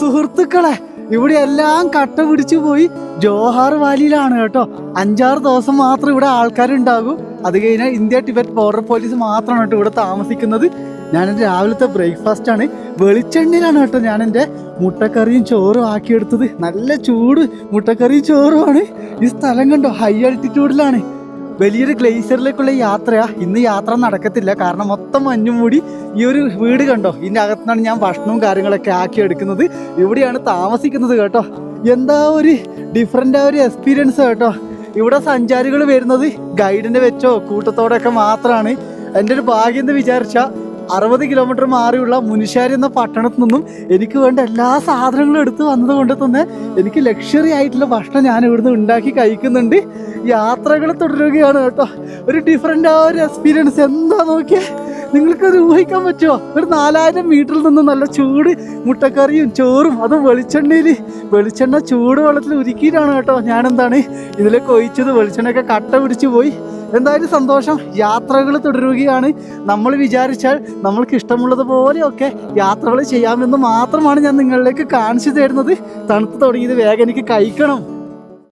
സുഹൃത്തുക്കളെ ഇവിടെ എല്ലാം കട്ട പിടിച്ചു പോയി ജോഹാർ വാലിയിലാണ് കേട്ടോ. അഞ്ചാറ് ദിവസം മാത്രം ഇവിടെ ആൾക്കാരുണ്ടാകും. അത് കഴിഞ്ഞാൽ ഇന്ത്യ ടിബറ്റ് ബോർഡർ പോലീസ് മാത്രമാണ് കേട്ടോ ഇവിടെ താമസിക്കുന്നത്. ഞാൻ എന്റെ രാവിലത്തെ ബ്രേക്ക്ഫാസ്റ്റ് ആണ്. വെളിച്ചെണ്ണയിലാണ് കേട്ടോ ഞാൻ എന്റെ മുട്ടക്കറിയും ചോറും ആക്കിയെടുത്തത്. നല്ല ചൂട് മുട്ടക്കറിയും ചോറുമാണ്. ഈ സ്ഥലം കണ്ടോ? ഹൈ ആൾട്ടിറ്റ്യൂഡിലാണ് വലിയൊരു ഗ്ലേസറിലേക്കുള്ള യാത്രയാ. ഇന്ന് യാത്ര നടക്കത്തില്ല. കാരണം മൊത്തം മഞ്ഞും മൂടി ഈ ഒരു വീട് കണ്ടോ? ഇതിന്റെ അകത്തുനിന്നാണ് ഞാൻ ഭക്ഷണവും കാര്യങ്ങളൊക്കെ ആക്കി എടുക്കുന്നത്. ഇവിടെയാണ് താമസിക്കുന്നത് കേട്ടോ. എന്താ ഒരു ഡിഫറെന്റ് ആ ഒരു എക്സ്പീരിയൻസ് കേട്ടോ. ഇവിടെ സഞ്ചാരികൾ വരുന്നത് ഗൈഡിന്റെ വെച്ചോ കൂട്ടത്തോടെയൊക്കെ മാത്രമാണ് എന്റെ ഒരു ഭാഗ്യം എന്ന് വിചാരിച്ചാൽ അറുപത് കിലോമീറ്റർ മാറിയുള്ള മുനിശ്ശേരി എന്ന പട്ടണത്തിൽ നിന്നും എനിക്ക് വേണ്ട എല്ലാ സാധനങ്ങളും എടുത്ത് വന്നത് കൊണ്ട് തന്നെ എനിക്ക് ലക്ഷറി ആയിട്ടുള്ള ഭക്ഷണം ഞാൻ ഇവിടുന്ന് ഉണ്ടാക്കി കഴിക്കുന്നുണ്ട്. യാത്രകൾ തുടരുകയാണ് കേട്ടോ. ഒരു ഡിഫറെന്റ് ആ ഒരു എക്സ്പീരിയൻസ് എന്താ നോക്കിയേ? നിങ്ങൾക്കത് ഊഹിക്കാൻ പറ്റുമോ? ഒരു നാലായിരം മീറ്ററിൽ നിന്ന് നല്ല ചൂട് മുട്ടക്കറിയും ചോറും അതും വെളിച്ചെണ്ണയിൽ വെളിച്ചെണ്ണ ചൂട് വെള്ളത്തിൽ ഉരുക്കിയിട്ടാണ് കേട്ടോ ഞാനെന്താണ് ഇതിലേക്ക് ഒഴിച്ചത്. വെളിച്ചെണ്ണയൊക്കെ കട്ട പിടിച്ച് പോയി. എന്തായാലും സന്തോഷം. യാത്രകൾ തുടരുകയാണ്. നമ്മൾ വിചാരിച്ചാൽ നമ്മൾക്ക് ഇഷ്ടമുള്ളതുപോലെയൊക്കെ യാത്രകൾ ചെയ്യാമെന്ന് മാത്രമാണ് ഞാൻ നിങ്ങളിലേക്ക് കാണിച്ചു തരുന്നത്. തണുത്ത് തുടങ്ങിയത് വേഗം എനിക്ക് കഴിക്കണം.